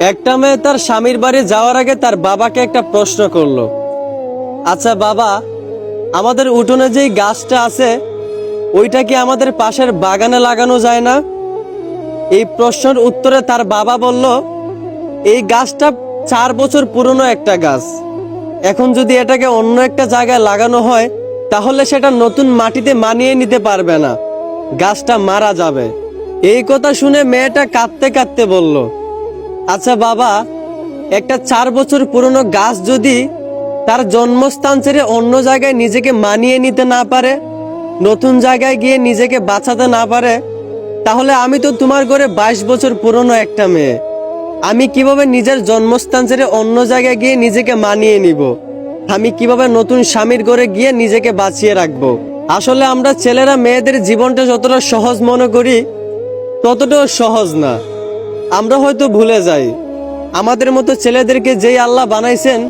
একটা মেয়ে তার স্বামীর বাড়ি যাওয়ার আগে তার বাবাকে একটা প্রশ্ন করল। আচ্ছা বাবা, আমাদের উঠোনে যেই গাছটা আছে, ওইটা কি আমাদের পাশের বাগানে লাগানো যায় না? এই প্রশ্নের উত্তরে তার বাবা বলল, এই গাছটা চার বছর পুরনো একটা গাছ। এখন যদি এটাকে অন্য একটা জায়গায় লাগানো হয়, তাহলে সেটা নতুন মাটিতে মানিয়ে নিতে পারবে না। গাছটা মারা যাবে। এই কথা শুনে মেয়েটা কাঁদতে কাঁদতে বলল আচ্ছা বাবা, একটা চার বছর পুরনো গাছ যদি তার জন্মস্থান ছেড়ে অন্য জায়গায় নিজেকে মানিয়ে নিতে না পারে, নতুন জায়গায় গিয়ে নিজেকে বাঁচাতে না পারে, তাহলে আমি তো তোমার ঘরে বাইশ বছর পুরনো একটা মেয়ে। আমি কীভাবে নিজের জন্মস্থান ছেড়ে অন্য জায়গায় গিয়ে নিজেকে মানিয়ে নিব? আমি কীভাবে নতুন স্বামীর ঘরে গিয়ে নিজেকে বাঁচিয়ে রাখব? আসলে আমরা ছেলেরা মেয়েদের জীবনটা যতটা সহজ মনে করি, ততটাও সহজ না। আমরা হয়তো ভুলে যাই। আমাদের মতো ছেলেদেরকে যেই আল্লাহ বানাইছেন,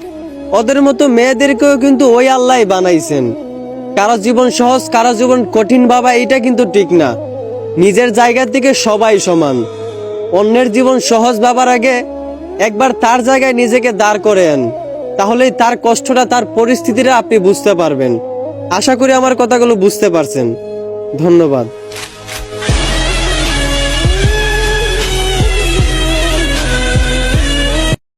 ওদের মতো মেয়েদেরকেও কিন্তু ওই আল্লাহ বানাইছেন। কারও জীবন সহজ, কারও জীবন কঠিন বাবা এটা কিন্তু ঠিক না। নিজের জায়গা থেকে সবাই সমান। অন্যের জীবন সহজ ভাবার আগে একবার তার জায়গায় নিজেকে দাঁড় করেন। তাহলেই তার কষ্টটা, তার পরিস্থিতিটা আপনি বুঝতে পারবেন। আশা করি আমার কথাগুলো বুঝতে পারছেন। ধন্যবাদ।